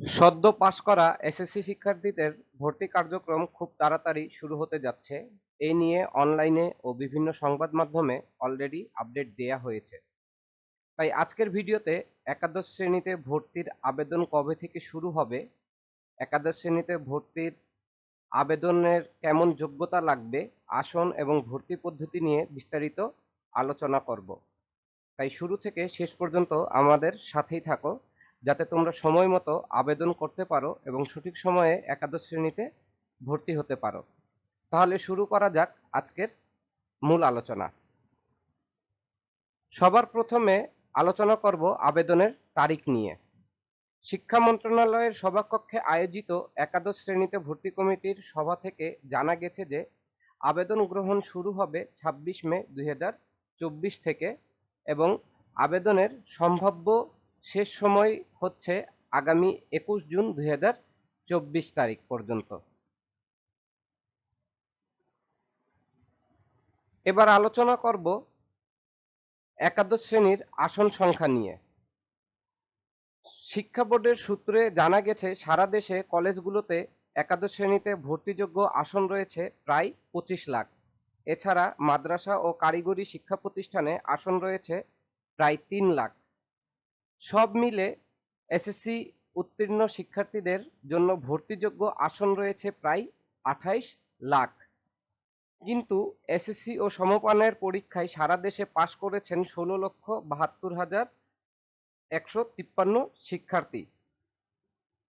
সদ্য পাস করা এসএসসি শিক্ষার্থীদের ভর্তি কার্যক্রম খুব তাড়াতাড়ি শুরু হতে যাচ্ছে। এই নিয়ে অনলাইনে ও বিভিন্ন সংবাদ মাধ্যমে অলরেডি আপডেট দেয়া হয়েছে। তাই আজকের ভিডিওতে একাদশ শ্রেণীতে ভর্তির আবেদন কবে থেকে শুরু হবে, একাদশ শ্রেণীতে ভর্তির আবেদনের কেমন যোগ্যতা লাগবে, আসন এবং ভর্তি পদ্ধতি নিয়ে বিস্তারিত আলোচনা করব। তাই শুরু থেকে শেষ পর্যন্ত আমাদের সাথেই থাকো। যাতে তোমরা সময় মতো আবেদন করতে পারো এবং সঠিক সময়ে একাদশ শ্রেণীতে ভর্তি হতে পারো। তাহলে শুরু করা যাক আজকের মূল আলোচনা। সবার প্রথমে আলোচনা করব আবেদনের তারিখ নিয়ে। শিক্ষা মন্ত্রণালয়ের সভাকক্ষে আয়োজিত একাদশ শ্রেণীতে ভর্তি কমিটির সভা থেকে জানা গেছে যে, আবেদন গ্রহণ শুরু হবে ২৬ মে দুই হাজার চব্বিশ থেকে এবং আবেদনের সম্ভাব্য শেষ সময় হচ্ছে আগামী একুশ জুন দুই হাজার চব্বিশ তারিখ পর্যন্ত। এবার আলোচনা করব একাদশ শ্রেণির আসন সংখ্যা নিয়ে। শিক্ষা বোর্ডের সূত্রে জানা গেছে, সারা দেশে কলেজগুলোতে একাদশ শ্রেণীতে ভর্তিযোগ্য আসন রয়েছে প্রায় পঁচিশ লাখ। এছাড়া মাদ্রাসা ও কারিগরি শিক্ষা প্রতিষ্ঠানে আসন রয়েছে প্রায় তিন লাখ। সব মিলে এসএসসি উত্তীর্ণ শিক্ষার্থীদের জন্য ভর্তিযোগ্য আসন রয়েছে প্রায় আঠাইশ লাখ। কিন্তু এসএসসি ও সমপানের পরীক্ষায় সারা দেশে পাশ করেছেন ষোলো লক্ষ বাহাত্তর হাজার একশো তিপ্পান্ন শিক্ষার্থী।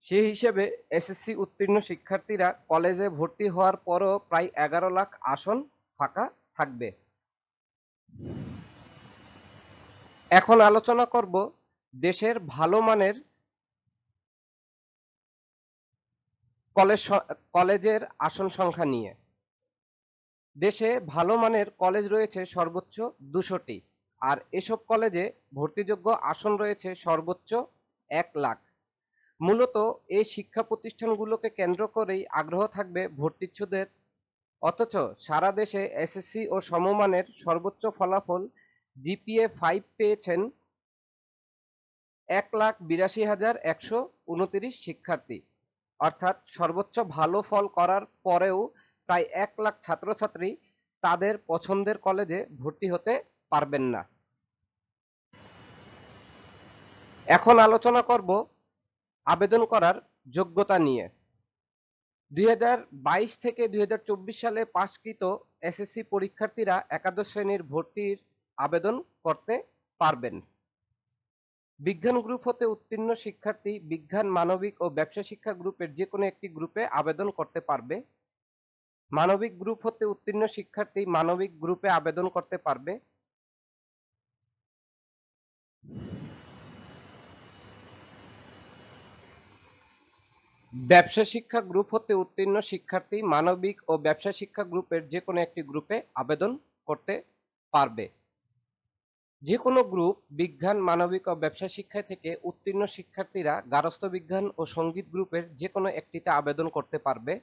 সেই হিসেবে এসএসসি উত্তীর্ণ শিক্ষার্থীরা কলেজে ভর্তি হওয়ার পরও প্রায় এগারো লাখ আসন ফাঁকা থাকবে। এখন আলোচনা করব দেশের ভালো মানের কলেজ কলেজের আসন সংখ্যা নিয়ে। দেশে ভালো মানের কলেজ রয়েছে সর্বোচ্চ দুশোটি, আর এসব কলেজে ভর্তিযোগ্য আসন রয়েছে সর্বোচ্চ এক লাখ। মূলত এই শিক্ষা প্রতিষ্ঠানগুলোকে কেন্দ্র করেই আগ্রহ থাকবে ভর্তিচ্ছুদের। অথচ সারা দেশে এসএসসি ও সমমানের সর্বোচ্চ ফলাফল জিপিএ ফাইভ পেয়েছেন এক লাখ বিরাশি হাজার একশো উনতিরিশ শিক্ষার্থী। অর্থাৎ সর্বোচ্চ ভালো ফল করার পরেও প্রায় এক লাখ ছাত্রছাত্রী তাদের পছন্দের কলেজে ভর্তি হতে পারবেন না। এখন আলোচনা করব আবেদন করার যোগ্যতা নিয়ে। দুই হাজার বাইশ থেকে দুই হাজার চব্বিশ সালে পাশকৃত এসএসসি পরীক্ষার্থীরা একাদশ শ্রেণির ভর্তির আবেদন করতে পারবেন। বিজ্ঞান গ্রুপ হতে উত্তীর্ণ শিক্ষার্থী বিজ্ঞান, মানবিক ও ব্যবসা শিক্ষা গ্রুপের যে কোনো একটি গ্রুপে আবেদন করতে পারবে। মানবিক গ্রুপ হতে উত্তীর্ণ শিক্ষার্থী মানবিক গ্রুপে আবেদন করতে পারবে। ব্যবসা শিক্ষা গ্রুপ হতে উত্তীর্ণ শিক্ষার্থী মানবিক ও ব্যবসা শিক্ষা গ্রুপের যে কোনো একটি গ্রুপে আবেদন করতে পারবে। যে কোনো গ্রুপ বিজ্ঞান, মানবিক ও ব্যবসা শিক্ষা থেকে উত্তীর্ণ শিক্ষার্থীরা গারস্থ বিজ্ঞান ও সংগীত গ্রুপের যে কোনো একটিতে আবেদন করতে পারবে।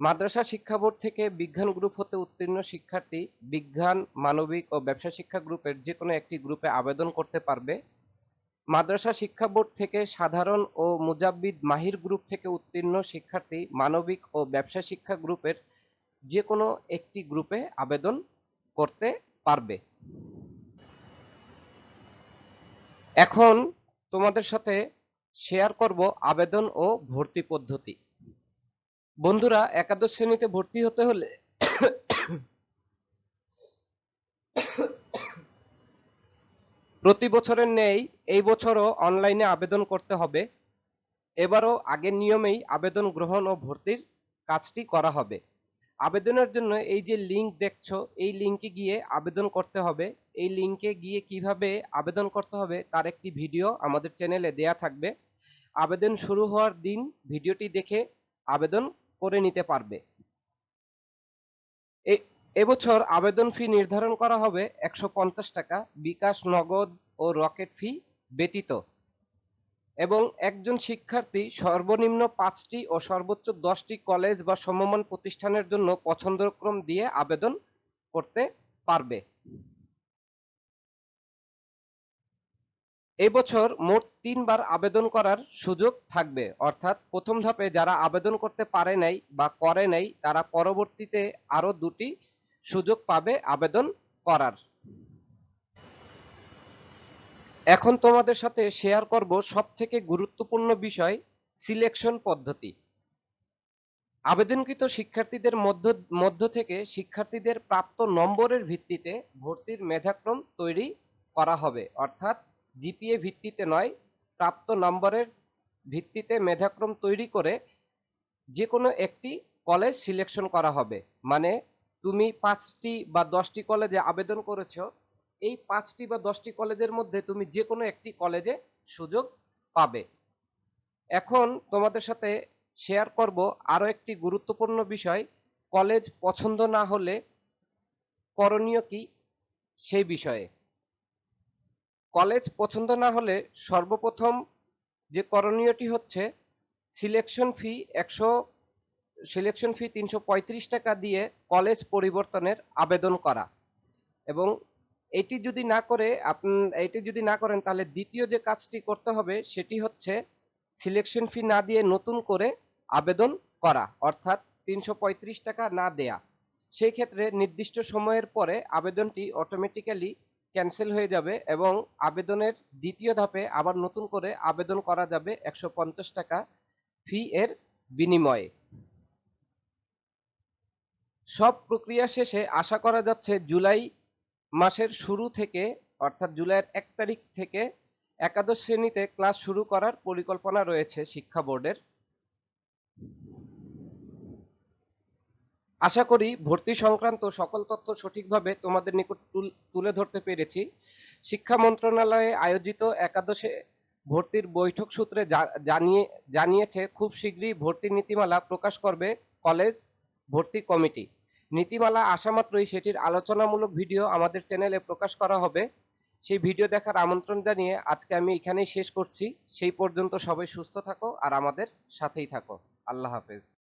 মাদ্রাসা শিক্ষা বোর্ড থেকে বিজ্ঞান গ্রুপ হতে উত্তীর্ণ শিক্ষার্থী বিজ্ঞান, মানবিক ও ব্যবসা শিক্ষা গ্রুপের যে কোনো একটি গ্রুপে আবেদন করতে পারবে। মাদ্রাসা শিক্ষা বোর্ড থেকে সাধারণ ও মুজাব্বিদ মাহির গ্রুপ থেকে উত্তীর্ণ শিক্ষার্থী মানবিক ও ব্যবসা শিক্ষা গ্রুপের যে কোনো একটি গ্রুপে আবেদন করতে পারবে। এখন তোমাদের সাথে শেয়ার করব আবেদন ও ভর্তি পদ্ধতি। বন্ধুরা, একাদশ শ্রেণীতে ভর্তি হতে হলে প্রতি বছরের নেই এই বছরও অনলাইনে আবেদন করতে হবে। এবারও আগের নিয়মেই আবেদন গ্রহণ ও ভর্তির কাজটি করা হবে। আবেদনের জন্য এই যে লিংক দেখছ, এই লিংকে গিয়ে আবেদন করতে হবে। এই লিংকে গিয়ে কীভাবে আবেদন করতে হবে তার একটি ভিডিও আমাদের চ্যানেলে দেয়া থাকবে। আবেদন শুরু হওয়ার দিন ভিডিওটি দেখে আবেদন করে নিতে পারবে। এবছর আবেদন ফি নির্ধারণ করা হবে একশো পঞ্চাশ টাকা। বিকাশ নগদ ও রকেট ফি ব্যতীত। এবং একজন শিক্ষার্থী সর্বনিম্ন পাঁচটি ও সর্বোচ্চ দশটি কলেজ বা সমমান প্রতিষ্ঠানের জন্য পছন্দক্রম দিয়ে আবেদন করতে পারবে। এই বছর মোট তিনবার আবেদন করার সুযোগ থাকবে। অর্থাৎ প্রথম ধাপে যারা আবেদন করতে পারে নাই বা করে নাই, তারা পরবর্তীতে আরও দুটি সুযোগ পাবে আবেদন করার। এখন তোমাদের সাথে শেয়ার করব সবথেকে গুরুত্বপূর্ণ বিষয় সিলেকশন পদ্ধতি। আবেদনকৃত শিক্ষার্থীদের মধ্য মধ্য থেকে শিক্ষার্থীদের প্রাপ্ত নম্বরের ভিত্তিতে ভর্তির মেধাক্রম তৈরি করা হবে। অর্থাৎ জিপিএ ভিত্তিতে নয়, প্রাপ্ত নম্বরের ভিত্তিতে মেধাক্রম তৈরি করে যে কোনো একটি কলেজ সিলেকশন করা হবে। মানে তুমি পাঁচটি বা দশটি কলেজে আবেদন করেছ এই পাঁচটি বা দশটি কলেজের মধ্যে তুমি যে কোনো একটি কলেজে সুযোগ পাবে। এখন তোমাদের সাথে শেয়ার করব আরও একটি গুরুত্বপূর্ণ বিষয়, কলেজ পছন্দ না হলে করণীয় কি সেই বিষয়ে। কলেজ পছন্দ না হলে সর্বপ্রথম যে করণীয়টি হচ্ছে সিলেকশন ফি একশো সিলেকশন ফি তিনশো পঁয়ত্রিশ টাকা দিয়ে কলেজ পরিবর্তনের আবেদন করা এবং এটি যদি না করে আপনি, এটি যদি না করেন, তাহলে দ্বিতীয় যে কাজটি করতে হবে, সেটি হচ্ছে সিলেকশন ফি না দিয়ে নতুন করে আবেদন করা, অর্থাৎ তিনশো পঁয়ত্রিশ টাকা না দেয়া। সেই ক্ষেত্রে নির্দিষ্ট সময়ের পরে আবেদনটি অটোমেটিক্যালি ক্যান্সেল হয়ে যাবে এবং আবেদনের দ্বিতীয় ধাপে আবার নতুন করে আবেদন করা যাবে একশো পঞ্চাশ টাকা ফি এর বিনিময়ে। সব প্রক্রিয়া শেষে আশা করা যাচ্ছে জুলাই মাসের শুরু থেকে, অর্থাৎ জুলাইয়ের এক তারিখ থেকে একাদশ শ্রেণীতে ক্লাস শুরু করার পরিকল্পনা রয়েছে শিক্ষা বোর্ডের। আশা করি ভর্তি সংক্রান্ত সকল তথ্য সঠিকভাবে তোমাদের নিকট তুলে ধরতে পেরেছি। শিক্ষা মন্ত্রণালয়ে আয়োজিত একাদশে ভর্তির বৈঠক সূত্রে জানিয়ে, জানিয়েছে, খুব শীঘ্রই ভর্তি নীতিমালা প্রকাশ করবে কলেজ ভর্তি কমিটি। নীতিমালা আসা মাত্রই সেটির আলোচনামূলক ভিডিও আমাদের চ্যানেলে প্রকাশ করা হবে। সেই ভিডিও দেখার আমন্ত্রণ জানিয়ে আজকে আমি এখানেই শেষ করছি। সেই পর্যন্ত সবাই সুস্থ থাকো আর আমাদের সাথেই থাকো। আল্লাহ হাফেজ।